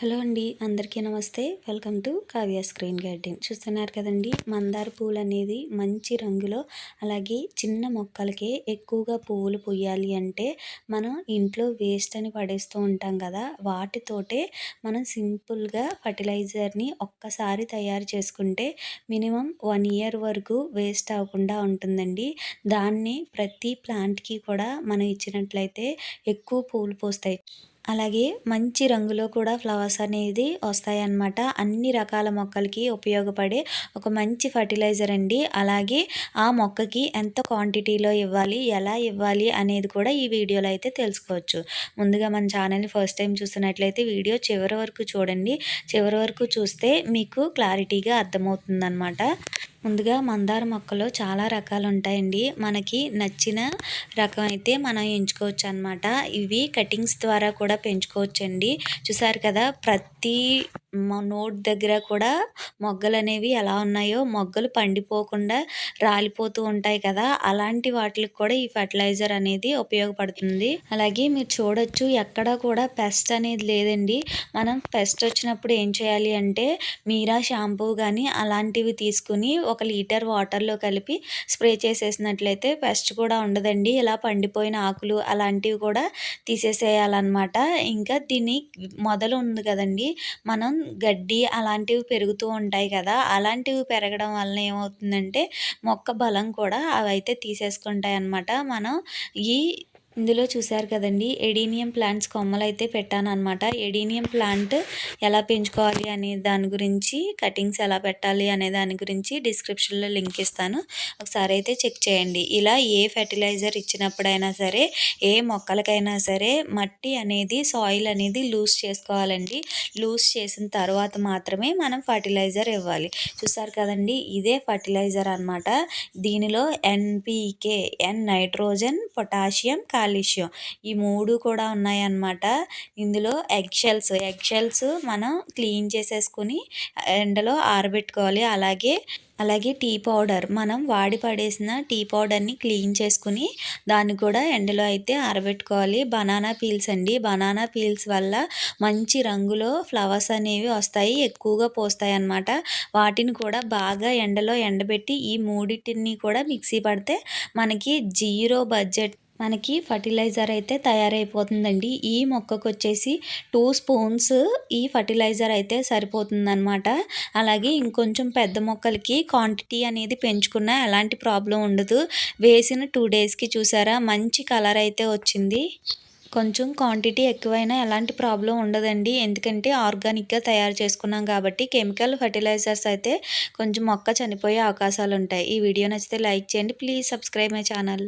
Hello అండి అందరికీ నమస్తే. Welcome to Kavya screen garden చూస్తున్నారు కదండి మందార పూలు అనేది మంచి రంగులో అలాగే చిన్న మొక్కలకే ఎక్కువగా పువ్వులు పూయాలి అంటే మనం ఇంట్లో వేస్ట్ అని పడేస్తూ ఉంటాం కదా వాటితోటే మనం సింపుల్గా ఫర్టిలైజర్ని ఒక్కసారి తయారు చేసుకుంటే మినిమం వన్ ఇయర్ వరకు వేస్ట్ అవ్వకుండా ఉంటుందండి. దాన్ని ప్రతి ప్లాంట్కి కూడా మనం ఇచ్చినట్లయితే ఎక్కువ పూలు పూస్తాయి. అలాగే మంచి రంగులో కూడా ఫ్లవర్స్ అనేది వస్తాయన్నమాట. అన్ని రకాల మొక్కలకి ఉపయోగపడే ఒక మంచి ఫర్టిలైజర్ అండి. అలాగే ఆ మొక్కకి ఎంత క్వాంటిటీలో ఇవ్వాలి ఎలా ఇవ్వాలి అనేది కూడా ఈ వీడియోలో అయితే తెలుసుకోవచ్చు. ముందుగా మన ఛానల్ని ఫస్ట్ టైం చూస్తున్నట్లయితే వీడియో చివరి వరకు చూడండి. చివరి వరకు చూస్తే మీకు క్లారిటీగా అర్థమవుతుందన్నమాట. ముందుగా మందార మొక్కలు చాలా రకాలు ఉంటాయండి మనకి నచ్చిన రకం అయితే మనం ఎంచుకోవచ్చు అనమాట ఇవి కటింగ్స్ ద్వారా కూడా పెంచుకోవచ్చండి. చూసారు కదా ప్రతి ప్రతి నోట్ దగ్గర కూడా మొగ్గలు అనేవి ఎలా ఉన్నాయో మొగ్గలు పండిపోకుండా రాలిపోతూ ఉంటాయి కదా అలాంటి వాటికి కూడా ఈ ఫర్టిలైజర్ అనేది ఉపయోగపడుతుంది. అలాగే మీరు చూడొచ్చు ఎక్కడ కూడా పెస్ట్ అనేది లేదండి. మనం పెస్ట్ వచ్చినప్పుడు ఏం చేయాలి అంటే మీరా షాంపూ కానీ అలాంటివి తీసుకుని ఒక లీటర్ వాటర్లో కలిపి స్ప్రే చేసేసినట్లయితే పెస్ట్ కూడా ఉండదండి. ఇలా పండిపోయిన ఆకులు అలాంటివి కూడా తీసేసేయాలన్నమాట. ఇంకా దీన్ని మొదలు ఉంది కదండి మనం గడ్డి అలాంటివి పెరుగుతూ ఉంటాయి కదా అలాంటివి పెరగడం వలన ఏమవుతుందంటే మొక్క బలం కూడా అవైతే తీసేసుకుంటాయి అన్నమాట మనం ఈ ఇందులో చూశారు కదండి ఎడీనియం ప్లాంట్స్ కొమ్మలు అయితే పెట్టాను అనమాట ఎడీనియం ప్లాంట్ ఎలా పెంచుకోవాలి అనే దాని గురించి కటింగ్స్ ఎలా పెట్టాలి అనే దాని గురించి డిస్క్రిప్షన్లో లింక్ ఇస్తాను. ఒకసారి అయితే చెక్ చేయండి. ఇలా ఏ ఫెర్టిలైజర్ ఇచ్చినప్పుడైనా సరే ఏ మొక్కలకైనా సరే మట్టి అనేది సాయిల్ అనేది లూజ్ చేసుకోవాలండి. లూజ్ చేసిన తర్వాత మాత్రమే మనం ఫర్టిలైజర్ ఇవ్వాలి. చూసారు కదండి ఇదే ఫర్టిలైజర్ అనమాట దీనిలో NPK N nitrogen potassium calcium ఈ మూడు కూడా ఉన్నాయన్నమాట. ఇందులో ఎగ్ షెల్స్ ఎగ్ షెల్స్ మనం క్లీన్ చేసేసుకుని ఎండలో ఆరబెట్టుకోవాలి. అలాగే అలాగే టీ పౌడర్. మనం వాడి పడేసిన టీ పౌడర్ని క్లీన్ చేసుకుని దాన్ని కూడా ఎండలో అయితే ఆరబెట్టుకోవాలి. బనానా పీల్స్ అండి. బనానా పీల్స్ వల్ల మంచి రంగులో ఫ్లవర్స్ అనేవి వస్తాయి ఎక్కువగా పోస్తాయి అన్నమాట. వాటిని కూడా బాగా ఎండలో ఎండబెట్టి ఈ మూడింటిని కూడా మిక్సీ పడితే మనకి జీరో బడ్జెట్ మనకి ఫర్టిలైజర్ అయితే తయారైపోతుందండి. ఈ మొక్కకు వచ్చేసి టూ స్పూన్స్ ఈ ఫర్టిలైజర్ అయితే సరిపోతుందన్నమాట. అలాగే ఇంకొంచెం పెద్ద మొక్కలకి క్వాంటిటీ అనేది పెంచుకున్న ఎలాంటి ప్రాబ్లం ఉండదు. వేసిన టూ డేస్కి చూసారా? మంచి కలర్ అయితే వచ్చింది. కొంచెం క్వాంటిటీ ఎక్కువైనా ఎలాంటి ప్రాబ్లం ఉండదండి. ఎందుకంటే ఆర్గానిక్గా తయారు చేసుకున్నాం కాబట్టి కెమికల్ ఫర్టిలైజర్స్ అయితే కొంచెం మొక్క చనిపోయే అవకాశాలు ఉంటాయి ఈ వీడియో నచ్చితే లైక్ చేయండి. Please subscribe my channel.